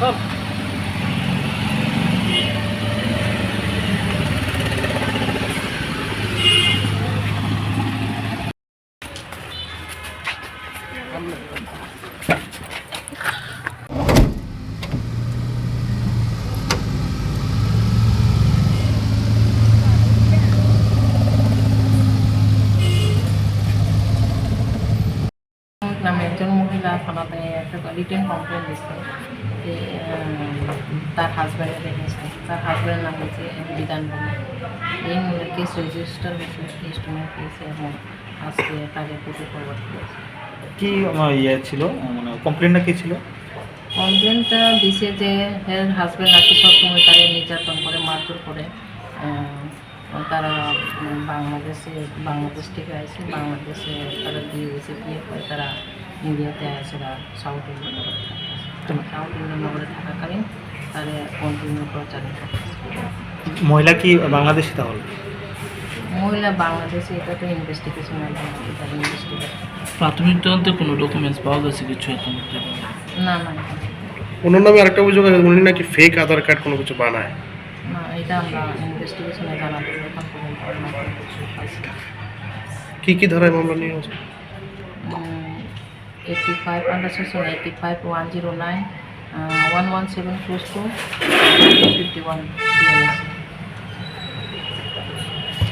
thơm Thank you. মহিলা থানাতে একটা রিটার্ন কমপ্লেন দিচ্ছে যে তার হাজব্যান্ডের এগেনস্টে তার হাজব্যান্ডের নাম হচ্ছে বিধান এই কেস রেজিস্টার হয়েছে ইনস্ট্রুমেন্ট পেয়েছে এবং আজকে তাকে কোর্টে ফরওয়ার্ড করেছে কি আমার ইয়ে ছিল? মানে কমপ্লেনটা কি ছিল? কমপ্লেনটা দিছে যে হের হাজব্যান্ড আর কি সবসময় তারা নির্যাতন করে মারধর করে তারা বাংলাদেশে বাংলাদেশ থেকে আসে বাংলাদেশে তারা বিয়ে হয়েছে বিয়ে করে তারা ইন্ডিয়াতে আসে সাউথ ইন্ডিয়ান ইন্ডিয়ানগরে সাউথ ইন্ডিয়ানগরে থাকাকালীন তারা কন্টিনিউ প্রচারিত মহিলা কি বাংলাদেশি তাহলে? মহিলা বাংলাদেশে এটা তো ইনভেস্টিগেশন প্রাথমিক তদন্তে কোনো ডকুমেন্টস পাওয়া গেছে কিছু এখন? না না ওনার নামে আরেকটা অভিযোগ আছে উনি নাকি ফেক আধার কার্ড কোনো কিছু বানায়। না এটা আমরা ইনভেস্টিগেশনে জানাব। কি কি ধারায় মামলা নিয়ে আছে? 85 under section 85 109 uh, 117 close to 51